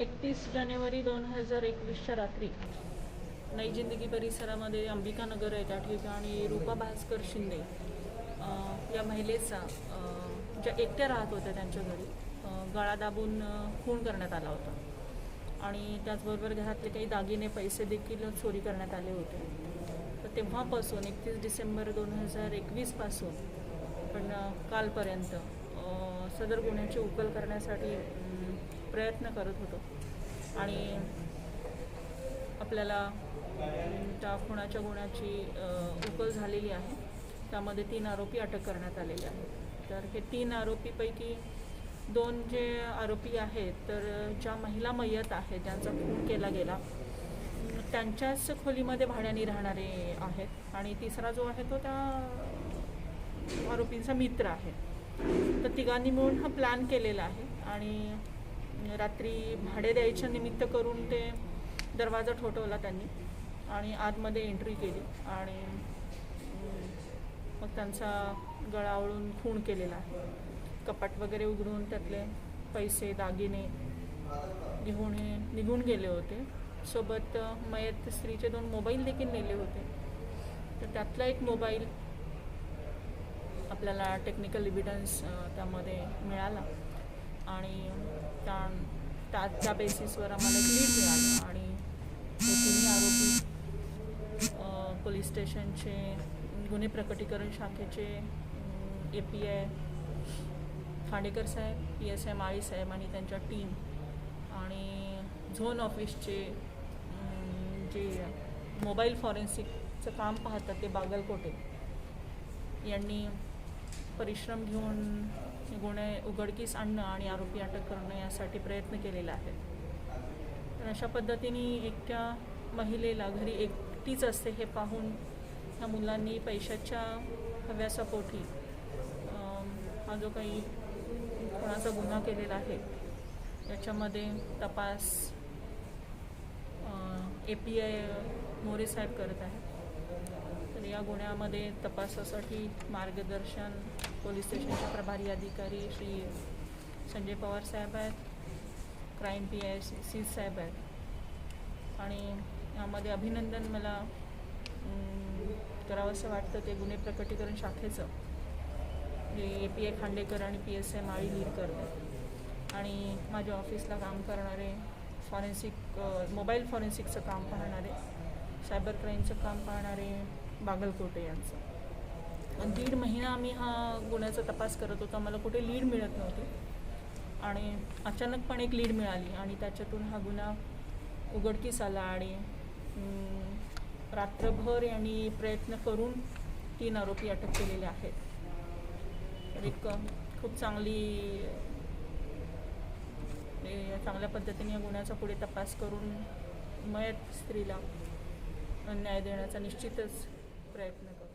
एकतीस जानेवारी दोन हजार एकवीसच्या रात्री नई जिंदगी परिसरामध्ये अंबिकानगर आहे त्या ठिकाणी रूपा भास्कर शिंदे या महिलेचा ज्या एकट्या राहत होत्या त्यांच्या घरी गळा दाबून खून करण्यात आला होता. आणि त्याचबरोबर घरातले काही दागिने पैसे देखील चोरी करण्यात आले होते. तर तेव्हापासून एकतीस डिसेंबर दोन हजार एकवीसपासून पण कालपर्यंत सदर गुन्ह्याची उकल करण्यासाठी प्रयत्न करत होतो. आणि आपल्याला त्या खुणाच्या गुणाची उकल झालेली आहे. त्यामध्ये तीन आरोपी अटक करण्यात आलेले आहेत. तर हे तीन आरोपीपैकी दोन जे आरोपी आहेत तर ज्या महिला मयत आहेत ज्यांचा खून केला गेला त्यांच्याच खोलीमध्ये भाड्याने राहणारे आहेत. आणि तिसरा जो आहे तो त्या आरोपींचा मित्र आहे. तर तिघांनी मिळून हा प्लॅन केलेला आहे. आणि रात्री भाडे द्यायच्या निमित्त करून ते दरवाजा ठोठवला त्यांनी आणि आतमध्ये एंट्री केली आणि मग त्यांचा गळावळून खूण खून केलेला आहे. कपाट वगैरे उघडून त्यातले पैसे दागिने घेऊन हे निघून गेले होते. सोबत मयत स्त्रीचे दोन मोबाईल देखील नेले होते. तर त्यातला एक मोबाईल आपल्याला टेक्निकल इव्हिडन्स त्यामध्ये मिळाला. आणि त्या त्या त्या बेसिसवर आम्हाला एक लीड मिळालं. आणि हे तिन्ही आरोपी पोलीस स्टेशनचे गुन्हे प्रकटीकरण शाखेचे ए पी आय खांडेकर साहेब पी एस आय माळी साहेब आणि त्यांच्या टीम आणि झोन ऑफिसचे जे मोबाईल फॉरेन्सिकचं काम पाहतात ते बागलकोटे. यांनी परिश्रम घेऊन गुन्हे उघडकीस आणणं आणि आरोपी अटक करणं यासाठी प्रयत्न केलेला आहे. तर अशा पद्धतीने एकट्या महिलेला घरी एकटीच असते हे पाहून ह्या मुलांनी पैशाच्या हव्यासापोटी हा जो काही कोणाचा गुन्हा केलेला आहे याच्यामध्ये तपास ए पी आय मोरे साहेब करत आहेत. या गुन्ह्यामध्ये तपासासाठी मार्गदर्शन पोलीस स्टेशनचे प्रभारी अधिकारी श्री संजय पवार साहेब आहेत crime P I C C साहेब आहेत. आणि यामध्ये अभिनंदन मला करावं करावंसं वाटतं ते गुन्हे प्रकटीकरण शाखेचं. जे ए पी आय खांडेकर आणि P S I Mali lead करतात. आणि माझ्या ऑफिसला काम करणारे फॉरेन्सिक मोबाईल फॉरेन्सिकचं काम पाहणारे सायबर क्राईमचं काम पाहणारे बागलकोटे यांचं. आणि दीड महिना आम्ही हा गुन्ह्याचा तपास करत होतो. आम्हाला कुठे लीड मिळत नव्हती. आणि अचानक पण एक लीड मिळाली आणि त्याच्यातून हा गुन्हा उघडकीस आला आणि रात्रभर यांनी प्रयत्न करून तीन आरोपी अटक केलेले आहेत. एक खूप चांगली चांगल्या पद्धतीने या गुन्ह्याचा पुढे तपास करून मयत स्त्रीला न्याय देण्याचा निश्चितच प्रयत्न करू